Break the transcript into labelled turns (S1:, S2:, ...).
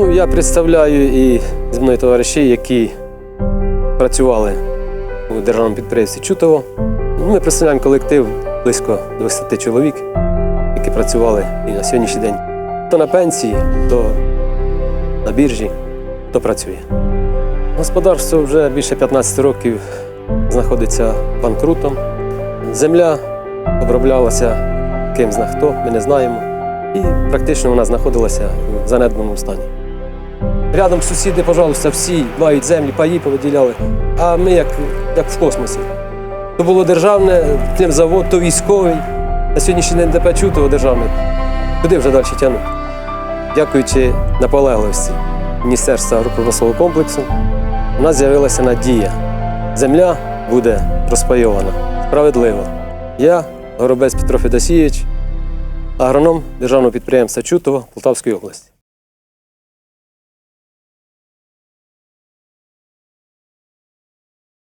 S1: Ну, я представляю і зі мною товариші, які працювали у державному підприємстві Чутово. Ми представляємо колектив близько 20 чоловік, які працювали і на сьогоднішній день. То на пенсії, то на біржі, то працює. Господарство вже більше 15 років знаходиться банкрутом. Земля оброблялася ким зна хто, ми не знаємо. І практично вона знаходилася в занедбаному стані. Рядом сусіди, пожалуйста, всі мають землі, паї повиділяли, а ми як, як в космосі. То було державне, тим завод, то військовий. На сьогоднішній день ДП Чутово державне. Куди вже далі тягнути? Дякуючи наполегливості Міністерства агропромислового комплексу, у нас з'явилася надія. Земля буде розпайована справедливо. Я, Горобець Петро Федосійович, агроном державного підприємства Чутово Полтавської області.